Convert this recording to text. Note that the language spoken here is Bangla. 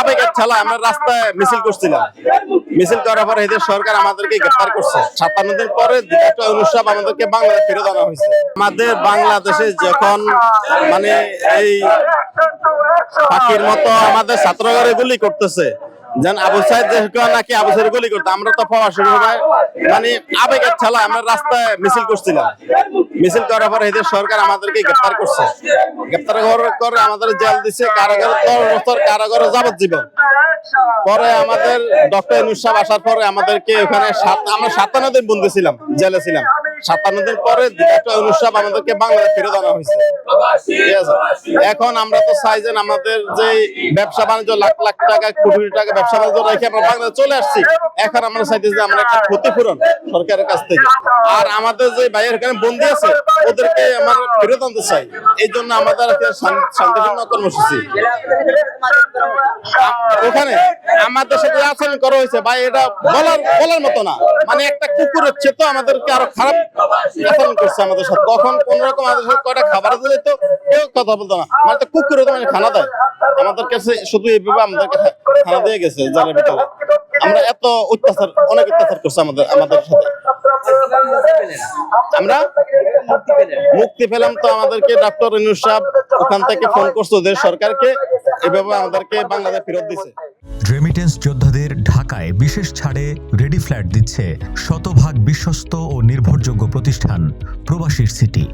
আবেগের ঠেলা আমরা রাস্তায় মিছিল করছিলাম। মিছিল করার পরে এদের সরকার আমাদেরকে গ্রেফতার করছে। সাতান্ন দিন পরে একটা অনুষ্ঠান আমাদেরকে বাংলাদেশ ফেরত আনা হয়েছে। আমাদের বাংলাদেশে যখন মানে এই পাখির মতো আমাদের ছাত্রঘরে গুলি করতেছে, যেন আবু সাইদ নাকি আবু সাইদ গুলি করতে, আমরা তো পাওয়ার সময় মানে আবেগের ঠেলা আমরা রাস্তায় মিছিল করছিলাম। মিছিল করার পরে এদের সরকার আমাদেরকে গ্রেফতার করছে। গ্রেফতার করার করে আমাদের জেল দিছে কারাগারে দশ বছর কারাগারে যাবজ্জীবন। পরে আমাদের ডক্টর ইনুস সাহেব আসার পরে আমাদেরকে ওখানে আমরা সাতান্ন দিন বন্দি ছিলাম, জেলে ছিলাম। সাতান্ন দিন পরে ইনুস আমাদেরকে বাংলাদেশ ফেরত আনা হয়েছে। এখন আমরা তো চাই যে আমাদের যে ব্যবসা বাণিজ্য লাখ লাখ টাকা, কোটি কোটি টাকা ব্যবসা বাণিজ্য রেখে আমরা বাংলাদেশ চলে আসছি। এখন আমরা চাইতেছি যে আমরা একটা ক্ষতিপূরণ সরকারের কাছ থেকে। আর আমাদের যে ভাইয়ের এখানে বন্দি আছে, ওদেরকে আমরা ফেরত আনতে চাই। এই জন্য আমাদের শান্তিপূর্ণ কর্মসূচি। ওখানে আমাদের সাথে আচরণ করা হয়েছে। ভাই, এটা বলার বলার মতো না। মানে একটা কুকুর হচ্ছে তো আমাদেরকে আরও খারাপ আচরণ করছে আমাদের সাথে। কখন কোন রকম আমাদের সাথে কয়টা খাবার দিলে তো কেউ কথা বলতো না। মানে তো কুকুর তো মানে খানা দেয়। আমাদের কাছে শুধু এইভাবে আমাদেরকে খানা দিয়ে গেছে, জালের ভিতরে। আমরা এত অত্যাচার, অনেক অত্যাচার করছে আমাদের আমাদের সাথে। আমরা মুক্তি পেলাম তো আমাদেরকে ডাক্তার ইনুস সাহেব ওখান থেকে ফোন করছে ওদের সরকারকে এভাবে আমাদেরকে বাংলাদেশ ফেরত দিছে। রেমিটেন্স যোদ্ধাদের ঢাকায় বিশেষ ছাড়ে রেডি ফ্ল্যাট দিচ্ছে শতভাগ বিশ্বস্ত ও নির্ভরযোগ্য প্রতিষ্ঠান, প্রবাসীর সিটি